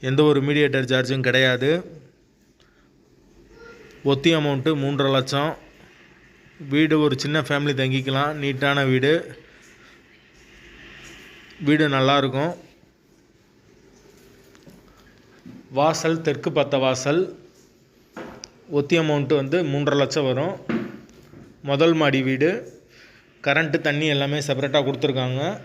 எந்த ஒரு மீடியேட்டர் சார்ஜும் கிடையாது. ஒத்தி அமௌண்ட்டு மூன்றரை லட்சம். வீடு ஒரு சின்ன ஃபேமிலி தங்கிக்கலாம். நீட்டான வீடு. வீடு நல்லாயிருக்கும் வாசல் தெற்கு பத்த வாசல். ஒத்தி அமௌண்ட்டு வந்து மூன்றரை லட்சம் வரும். முதல் மாடி வீடு. கரண்ட்டு தண்ணி எல்லாமே செப்பரேட்டாக கொடுத்துருக்காங்க.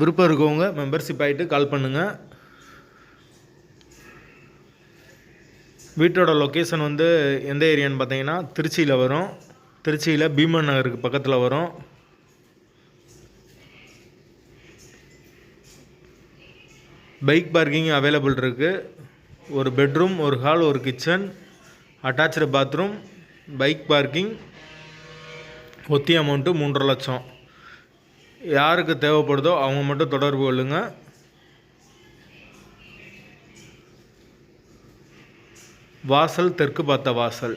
விருப்பம் இருக்கவங்க மெம்பர்ஷிப் ஆகிட்டு கால் பண்ணுங்கள் வீட்டோட லொக்கேஷன் வந்து எந்த ஏரியான்னு பார்த்தீங்கன்னா திருச்சியில் வரும். திருச்சியில் பீமன் நகருக்கு பக்கத்தில் வரும். பைக் பார்க்கிங் அவைலபிள் இருக்குது ஒரு பெட்ரூம் ஒரு ஹால் ஒரு kitchen attach bathroom bike parking ஒத்தி அமௌண்ட்டு மூன்றரை லட்சம். யாருக்கு தேவைப்படுதோ அவங்க மட்டும் தொடர்பு கொள்ளுங்க. வாசல் தெற்கு பார்த்த வாசல்.